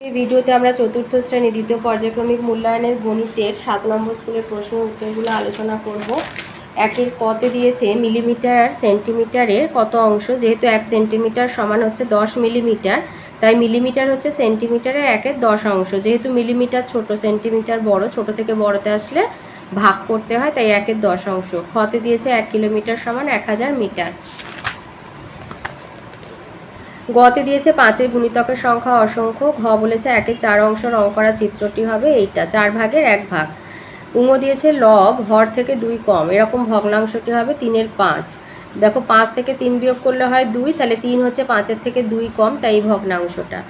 এই ভিডিওতে আমরা চতুর্থ শ্রেণি দ্বিতীয় পর্যায়ক্রমিক মূল্যায়নের গণিতের সাত নম্বর স্কুলের প্রশ্ন উত্তরগুলো আলোচনা করব। একের কতে দিয়েছে মিলিমিটার, সেন্টিমিটারের কত অংশ? যেহেতু এক সেন্টিমিটার সমান হচ্ছে দশ মিলিমিটার, তাই মিলিমিটার হচ্ছে সেন্টিমিটারের একের দশ অংশ। যেহেতু মিলিমিটার ছোট, সেন্টিমিটার বড়, ছোট থেকে বড়তে আসলে ভাগ করতে হয়, তাই একের দশ অংশ। খতে দিয়েছে এক কিলোমিটার সমান এক হাজার মিটার। গতে দিয়েছে পাঁচের গুণিতকের সংখ্যা অসংখ্য। ঘ বলেছে একের চার অংশ রং করা চিত্রটি হবে এইটা, চার ভাগের এক ভাগ। উঙো দিয়েছে লব হর থেকে দুই কম। এরকম ভগ্নাংশটি হবে তিনের পাঁচ। দেখো পাঁচ থেকে তিন বিয়োগ করলে হয় দুই, তাহলে তিন হচ্ছে পাঁচের থেকে দুই কম, তাই ভগ্নাংশটা।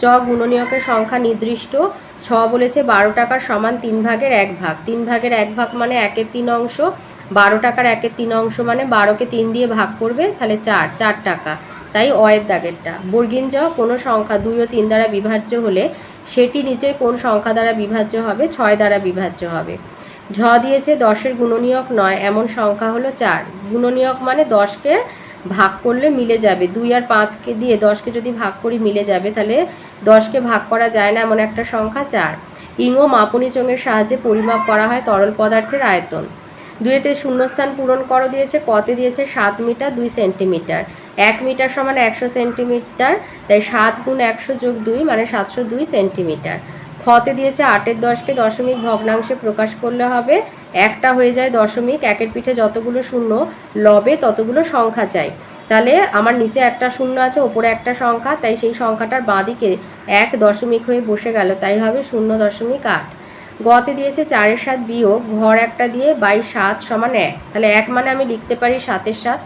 চ গুণনীয়কের সংখ্যা নির্দিষ্ট। ছ বলেছে বারো টাকার সমান তিন ভাগের এক ভাগ। তিন ভাগের এক ভাগ মানে একের তিন অংশ। বারো টাকার একের তিন অংশ মানে বারোকে তিন দিয়ে ভাগ করবে, তাহলে চার চার টাকা। তাই অয়ের দাগেরটা। বর্গিন জ কোনো সংখ্যা দুই ও তিন দ্বারা বিভাজ্য হলে সেটি নিচের কোন সংখ্যা দ্বারা বিভাজ্য হবে? ছয় দ্বারা বিভাজ্য হবে। ঝ দিয়েছে দশের গুণনীয়ক নয়, এমন সংখ্যা হলো চার। গুণনীয়ক মানে দশকে ভাগ করলে মিলে যাবে। দুই আর পাঁচকে দিয়ে দশকে যদি ভাগ করি মিলে যাবে, তাহলে দশকে ভাগ করা যায় না, এমন একটা সংখ্যা চার। ইং ও মাপনী চোঙের সাহায্যে পরিমাপ করা হয় তরল পদার্থের আয়তন। দুইতে শূন্যস্থান পূরণ করো দিয়েছে কতে দিয়েছে সাত মিটার, দুই সেন্টিমিটার। এক মিটার সমান একশো সেন্টিমিটার, তাই সাত গুণ একশো যোগ দুই মানে সাতশো দুই সেন্টিমিটার। খতে দিয়েছে আটের দশকে দশমিক ভগ্নাংশে প্রকাশ করলে হবে, একটা হয়ে যায় দশমিক, একের পিঠে যতগুলো শূন্য লবে ততগুলো সংখ্যা চাই। তাহলে আমার নিচে একটা শূন্য আছে, ওপরে একটা সংখ্যা, তাই সেই সংখ্যাটার বাঁদিকে এক দশমিক হয়ে বসে গেল, তাই হবে শূন্য দশমিক আট। গতে দিয়েছে চারের সাত বিয়োগ, ঘর একটা দিয়ে বাই সাত সমান এক। তাহলে এক মানে আমি লিখতে পারি সাতের সাত।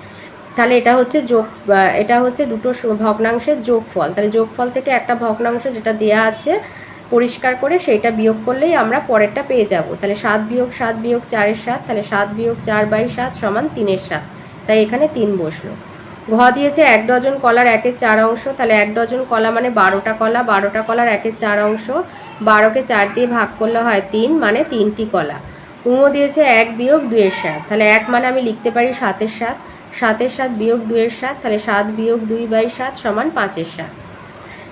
তাহলে এটা হচ্ছে যোগ এটা হচ্ছে দুটো ভগ্নাংশের যোগফল। তাহলে যোগফল থেকে একটা ভগ্নাংশ যেটা দেয়া আছে পরিষ্কার করে সেইটা বিয়োগ করলেই আমরা পরেরটা পেয়ে যাব। তাহলে সাত বিয়োগ সাত বিয়োগ, চারের সাত। তাহলে সাত বিয়োগ, চার বাই সাত সমান তিনের সাত। তাই এখানে তিন বসল। ঘ দিয়েছে এক ডজন কলার একের চার অংশ, তাহলে এক ডজন কলা মানে বারোটা কলা, বারোটা কলার একের চার অংশ, বারোকে চার দিয়ে ভাগ করলে হয় তিন মানে তিনটি কলা। উঙো দিয়েছে এক বিয়োগ দুইয়ের সাত, তাহলে এক মানে আমি লিখতে পারি সাতের সাত সাতের সাত বিয়োগ দুইয়ের সাত, তাহলে সাত বিয়োগ দুই বাই সাত সমান পাঁচের সাত।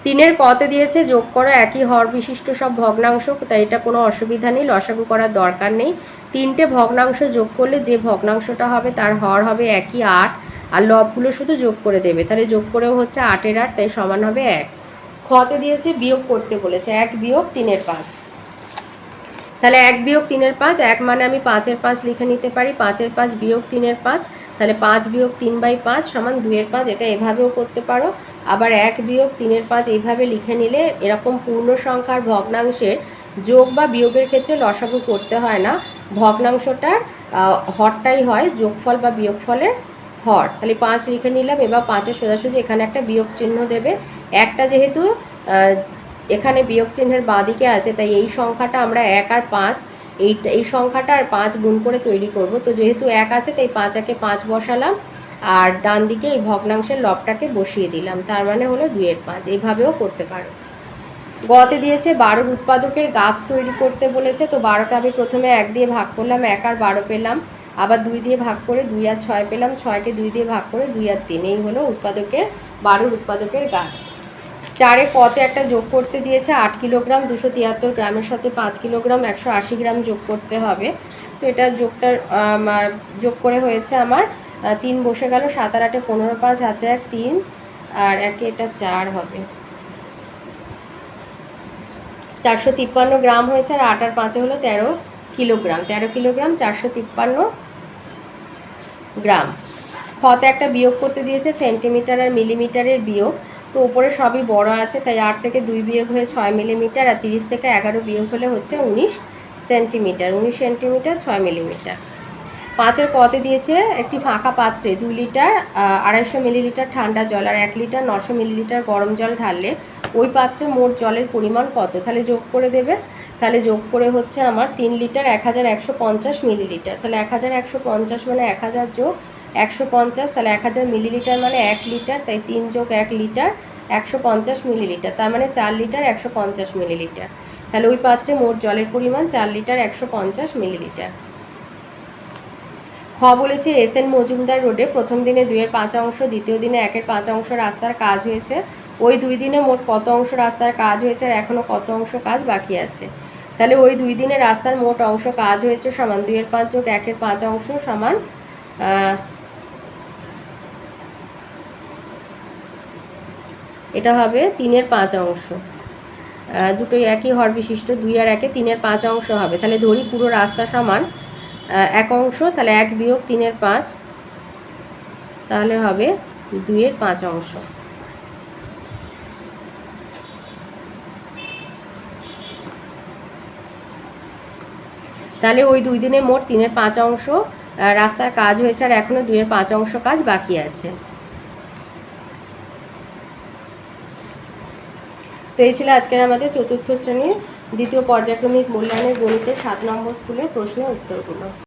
তিনের কতে দিয়েছে যোগ করো একই হর বিশিষ্ট সব ভগ্নাংশ, তাই এটা কোনো অসুবিধা নেই, লসাগু করার দরকার নেই। তিনটে ভগ্নাংশ যোগ করলে যে ভগ্নাংশটা হবে তার হর হবে একই আট আর লবগুলো শুধু যোগ করে দেবে। তাহলে যোগ করেও হচ্ছে আটের আট, তাই সমান হবে এক। খতে দিয়েছে বিয়োগ করতে বলেছে, এক বিয়োগ তিনের পাঁচ। তাহলে এক বিয়োগ তিনের পাঁচ, এক মানে আমি পাঁচের পাঁচ লিখে নিতে পারি, পাঁচের পাঁচ বিয়োগ তিনের পাঁচ, তাহলে পাঁচ বিয়োগ তিন বাই পাঁচ সমান দুইয়ের পাঁচ, এটা এভাবেও করতে পারো। আবার এক বিয়োগ তিনের পাঁচ এইভাবে লিখে নিলে এরকম পূর্ণ সংখ্যার ভগ্নাংশের যোগ বা বিয়োগের ক্ষেত্রে লসাগু করতে হয় না। ভগ্নাংশটার হরটাই হয়, যোগফল বা বিয়োগফলের হর। তাহলে পাঁচ লিখে নিলাম, এবার পাঁচের সোজাসুজি এখানে একটা বিয়োগ চিহ্ন দেবে। একটা যেহেতু এখানে বিয়োগ চিহ্নের বাঁদিকে আছে, তাই এই সংখ্যাটা আমরা এক আর পাঁচ, এই এই সংখ্যাটা আর পাঁচ গুণ করে তৈরি করব। তো যেহেতু এক আছে, তাই পাঁচ একে পাঁচ বসালাম, আর ডান দিকে এই ভগ্নাংশের লবটাকে বসিয়ে দিলাম। তার মানে হলো দুইয়ের পাঁচ, এইভাবেও করতে পারো। গতে দিয়েছে বারোর উৎপাদকের গাছ তৈরি করতে বলেছে, তো বারোকে আমি প্রথমে এক দিয়ে ভাগ করলাম, এক আর বারো পেলাম। আবার দুই দিয়ে ভাগ করে দুই আর ছয় পেলাম ছয়কে দুই দিয়ে ভাগ করে দুই আর তিন। এই হলো উৎপাদকের বারোর উৎপাদকের গাছ। চারে কতে একটা যোগ করতে দিয়েছে আট কিলোগ্রাম দুশো তিয়াত্তর গ্রামের সাথে পাঁচ কিলোগ্রাম একশো আশি গ্রাম যোগ করতে হবে। তো এটা যোগটা আম, আহ, যোগ করে হয়েছে আমার তিন বসে গেল সাত আর আটে পনেরো পাঁচ হাতে এক তিন আর একে এটা চার হবে। চারশো তিপ্পান্ন গ্রাম হয়েছে আর আট আর পাঁচে হলো তেরো কিলোগ্রাম। তেরো কিলোগ্রাম চারশো তিপ্পান্ন গ্রাম। খতে একটা বিয়োগ করতে দিয়েছে সেন্টিমিটার আর মিলিমিটারের বিয়োগ। তো ওপরে সবই বড় আছে, তাই আট থেকে দুই বিয়োগ হয়ে ছয় মিলিমিটার আর তিরিশ থেকে এগারো বিয়োগ হলে হচ্ছে উনিশ সেন্টিমিটার। উনিশ সেন্টিমিটার, ছয় মিলিমিটার। পাঁচের কতে দিয়েছে একটি ফাঁকা পাত্রে দুই লিটার আড়াইশো মিলিলিটার ঠান্ডা জল আর এক লিটার নশো মিলিলিটার গরম জল ঢাললে ওই পাত্রে মোট জলের পরিমাণ কত? তাহলে যোগ করে দেবে। তাহলে যোগ করে হচ্ছে আমার তিন লিটার এক হাজার একশো পঞ্চাশ মিলিলিটার। তাহলে এক হাজার একশো পঞ্চাশ মানে এক হাজার যোগ একশো পঞ্চাশ, তাহলে এক হাজার মিলিলিটার মানে এক লিটার, তাই তিন যোগ এক লিটার একশো পঞ্চাশ মিলিলিটার, তার মানে চার লিটার একশো পঞ্চাশ মিলিলিটার। তাহলে ওই পাত্রে মোট জলের পরিমাণ চার লিটার একশো পঞ্চাশ মিলিলিটার। খ বলেছে, এস এন মজুমদার রোডে প্রথম দিনে দুইয়ের পাঁচ অংশ, দ্বিতীয় দিনে একের পাঁচ অংশ রাস্তার কাজ হয়েছে। ওই দুই দিনে মোট কত অংশ রাস্তার কাজ হয়েছে আর এখনও কত অংশ কাজ বাকি আছে? তাহলে ওই দুই দিনে রাস্তার মোট অংশ কাজ হয়েছে সমান দুইয়ের পাঁচ যোগ একের পাঁচ অংশ সমান এটা হবে তিনের পাঁচ অংশ। দুটোই একই হর বিশিষ্ট, দুই আর একে তিনের পাঁচ অংশ হবে। তাহলে ধরি পুরো রাস্তা সমান এক অংশ, তাহলে এক বিয়োগ তিনের পাঁচ, তাহলে হবে দুইয়ের পাঁচ অংশ। তাহলে ওই দুই দিনে মোট তিনের পাঁচ অংশ রাস্তার কাজ হয়েছে আর এখনও দুইয়ের পাঁচ অংশ কাজ বাকি আছে। তো এই ছিল আজকের আমাদের চতুর্থ শ্রেণির দ্বিতীয় পর্যায়ক্রমিক মূল্যায়নের গণিতের সাত নম্বর স্কুলের প্রশ্নের উত্তরগুলো।